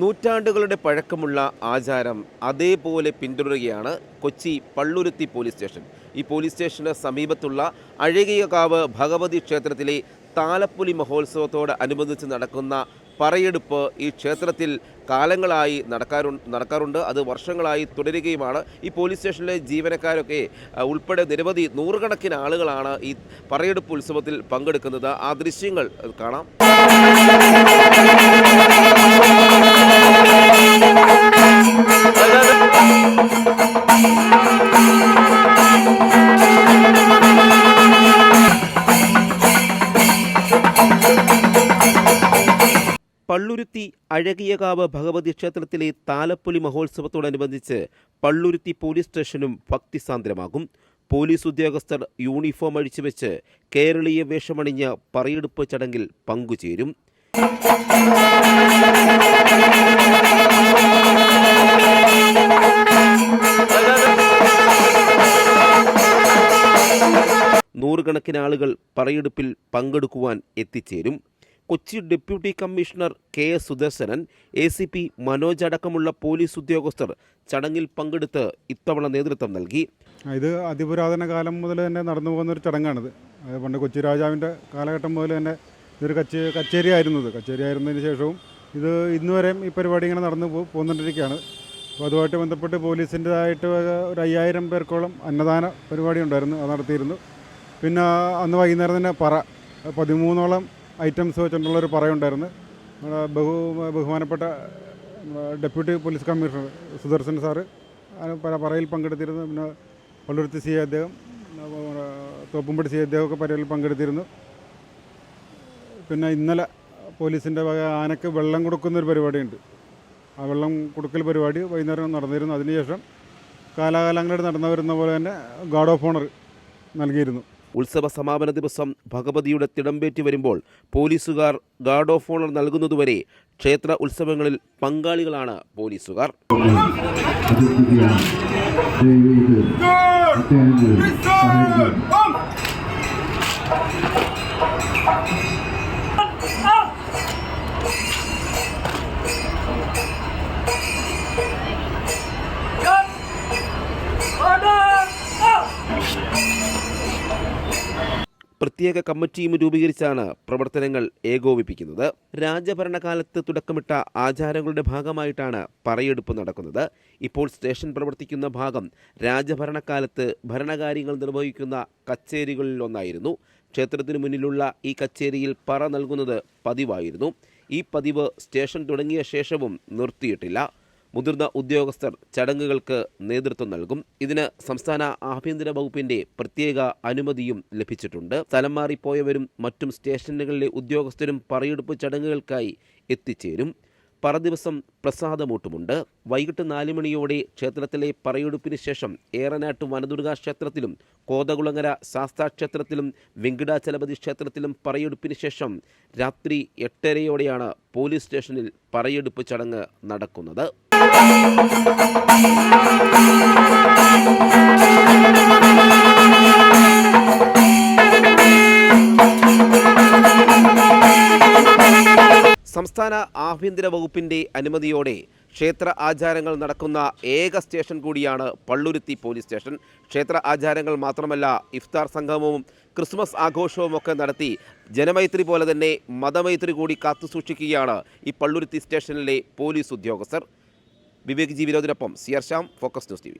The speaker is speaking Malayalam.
നൂറ്റാണ്ടുകളുടെ പഴക്കമുള്ള ആചാരം അതേപോലെ പിന്തുടരുകയാണ് കൊച്ചി പള്ളുരുത്തി പോലീസ് സ്റ്റേഷൻ. ഈ പോലീസ് സ്റ്റേഷന് സമീപത്തുള്ള അഴകിയകാവ് ഭഗവതി ക്ഷേത്രത്തിലെ താലപ്പൊലി മഹോത്സവത്തോട് അനുബന്ധിച്ച് നടക്കുന്ന പറയെടുപ്പ് ഈ ക്ഷേത്രത്തിൽ കാലങ്ങളായി നടക്കാറു നടക്കാറുണ്ട്. അത് വർഷങ്ങളായി തുടരുകയുമാണ്. ഈ പോലീസ് സ്റ്റേഷനിലെ ജീവനക്കാരൊക്കെ ഉൾപ്പെടെ നിരവധി നൂറുകണക്കിന് ആളുകളാണ് ഈ പറയെടുപ്പ് ഉത്സവത്തിൽ പങ്കെടുക്കുന്നത്. ആ ദൃശ്യങ്ങൾ കാണാം. പള്ളുരുത്തി അഴകിയകാവ് ഭഗവതി ക്ഷേത്രത്തിലെ താലപ്പൊലി മഹോത്സവത്തോടനുബന്ധിച്ച് പള്ളുരുത്തി പോലീസ് സ്റ്റേഷനും ഭക്തിസാന്ദ്രമാകും. പോലീസ് ഉദ്യോഗസ്ഥർ യൂണിഫോം അഴിച്ചുവെച്ച് കേരളീയ വേഷമണിഞ്ഞ പറയെടുപ്പ് ചടങ്ങിൽ പങ്കുചേരും. നൂറുകണക്കിന് ആളുകൾ പറയെടുപ്പിൽ പങ്കെടുക്കുവാൻ എത്തിച്ചേരും. Kochi deputy commissioner K S Sudarshanan A C P Manoj അടക്കമുള്ള പോലീസ് ഉദ്യോഗസ്ഥർ ചടങ്ങിൽ പങ്കെടുത്ത് ഇത്തവണ നേതൃത്വം നൽകി. ഇത് അതിപുരാതന കാലം മുതൽ തന്നെ നടന്നു പോകുന്ന ഒരു ചടങ്ങാണിത് പണ്ട് കൊച്ചി രാജാവിന്റെ കാലഘട്ടം മുതൽ തന്നെ ഇതൊരു കച്ചേ കച്ചേരി ആയിരുന്നു ഇത്. കച്ചേരി ആയിരുന്നതിന് ശേഷവും ഇത് ഇന്ന് വരെയും ഈ പരിപാടി ഇങ്ങനെ നടന്നു പോ- പോന്നുകൊണ്ടിരിക്കുകയാണ് അപ്പോൾ അതുമായിട്ട് ബന്ധപ്പെട്ട് പോലീസിന്റെതായിട്ട് ഒരു അയ്യായിരം പേർക്കോളം അന്നദാന പരിപാടി ഉണ്ടായിരുന്നു അത് നടത്തിയിരുന്നു. പിന്നെ അന്ന് വൈകുന്നേരം തന്നെ പറ പതിമൂന്നോളം ഐറ്റംസ് വെച്ചിട്ടുള്ളൊരു പറയുണ്ടായിരുന്നു. നമ്മുടെ ബഹു ബഹുമാനപ്പെട്ട deputy police commissioner Sudarshan sir പറയിൽ പങ്കെടുത്തിരുന്നു. പിന്നെ പള്ളുരുത്തി സി അദ്ദേഹം തോപ്പുംപടി സി അദ്ദേഹമൊക്കെ പരയിൽ പങ്കെടുത്തിരുന്നു. പിന്നെ ഇന്നലെ പോലീസിന്റെ വക ആനക്ക് വെള്ളം കൊടുക്കുന്നൊരു പരിപാടിയുണ്ട്. ആ വെള്ളം കൊടുക്കൽ പരിപാടി വൈകുന്നേരം നടന്നിരുന്നു. അതിനുശേഷം കാലാകാലങ്ങളിൽ നടന്നു വരുന്ന പോലെ തന്നെ ഗാർഡ് ഓഫ് ഓണർ നൽകിയിരുന്നു. ഉത്സവ സമാപന ദിവസം ഭഗവതിയുടെ തിടമ്പേറ്റി വരുമ്പോൾ പോലീസുകാർ ഗാർഡ് ഓഫ് ഓണർ നൽകുന്നതുവരെ ക്ഷേത്ര ഉത്സവങ്ങളിൽ പങ്കാളികളാണ് പോലീസുകാർ. പ്രത്യേക കമ്മിറ്റിയും രൂപീകരിച്ചാണ് പ്രവർത്തനങ്ങൾ ഏകോപിപ്പിക്കുന്നത്. രാജഭരണകാലത്ത് തുടക്കമിട്ട ആചാരങ്ങളുടെ ഭാഗമായിട്ടാണ് പറയെടുപ്പ് നടക്കുന്നത്. ഇപ്പോൾ സ്റ്റേഷൻ പ്രവർത്തിക്കുന്ന ഭാഗം രാജഭരണകാലത്ത് ഭരണകാര്യങ്ങൾ നിർവഹിക്കുന്ന കച്ചേരികളിലൊന്നായിരുന്നു ക്ഷേത്രത്തിനു മുന്നിലുള്ള ഈ കച്ചേരിയിൽ പറ നൽകുന്നത് പതിവായിരുന്നു. ഈ പതിവ് സ്റ്റേഷൻ തുടങ്ങിയ ശേഷവും നിർത്തിയിട്ടില്ല. മുതിർന്ന ഉദ്യോഗസ്ഥർ ചടങ്ങുകൾക്ക് നേതൃത്വം നൽകും. ഇതിന് സംസ്ഥാന ആഭ്യന്തര വകുപ്പിന്റെ പ്രത്യേക അനുമതിയും ലഭിച്ചിട്ടുണ്ട്. സ്ഥലം മാറിപ്പോയവരും മറ്റും സ്റ്റേഷനുകളിലെ ഉദ്യോഗസ്ഥരും പറയെടുപ്പ് ചടങ്ങുകൾക്കായി എത്തിച്ചേരും. പറ ദിവസം പ്രസാദമൂട്ടുമുണ്ട്. വൈകിട്ട് നാല് മണിയോടെ ക്ഷേത്രത്തിലെ പറയെടുപ്പിന് ശേഷം ഏറനാട്ട് വനദുർഗാ ക്ഷേത്രത്തിലും കോതകുളങ്ങര ശാസ്താ ക്ഷേത്രത്തിലും വെങ്കിടാചലപതി ക്ഷേത്രത്തിലും പറയെടുപ്പിന് ശേഷം രാത്രി എട്ടരയോടെയാണ് പോലീസ് സ്റ്റേഷനിൽ പറയെടുപ്പ് ചടങ്ങ് നടക്കുന്നത്. സംസ്ഥാന ആഭ്യന്തര വകുപ്പിന്റെ അനുമതിയോടെ ക്ഷേത്ര ആചാരങ്ങൾ നടക്കുന്ന ഏക സ്റ്റേഷൻ കൂടിയാണ് പള്ളുരുത്തി പോലീസ് സ്റ്റേഷൻ. ക്ഷേത്ര ആചാരങ്ങൾ മാത്രമല്ല ഇഫ്താർ സംഗമവും ക്രിസ്മസ് ആഘോഷവും ഒക്കെ നടത്തി ജനമൈത്രി പോലെ തന്നെ മതമൈത്രി കൂടി കാത്തുസൂക്ഷിക്കുകയാണ് ഈ പള്ളുരുത്തി സ്റ്റേഷനിലെ പോലീസ് ഉദ്യോഗസ്ഥർ. വിവേക് ജി വിനോദിനൊപ്പം സിയർ ശ്യാം ഫോക്കസ് ന്യൂസ് ടി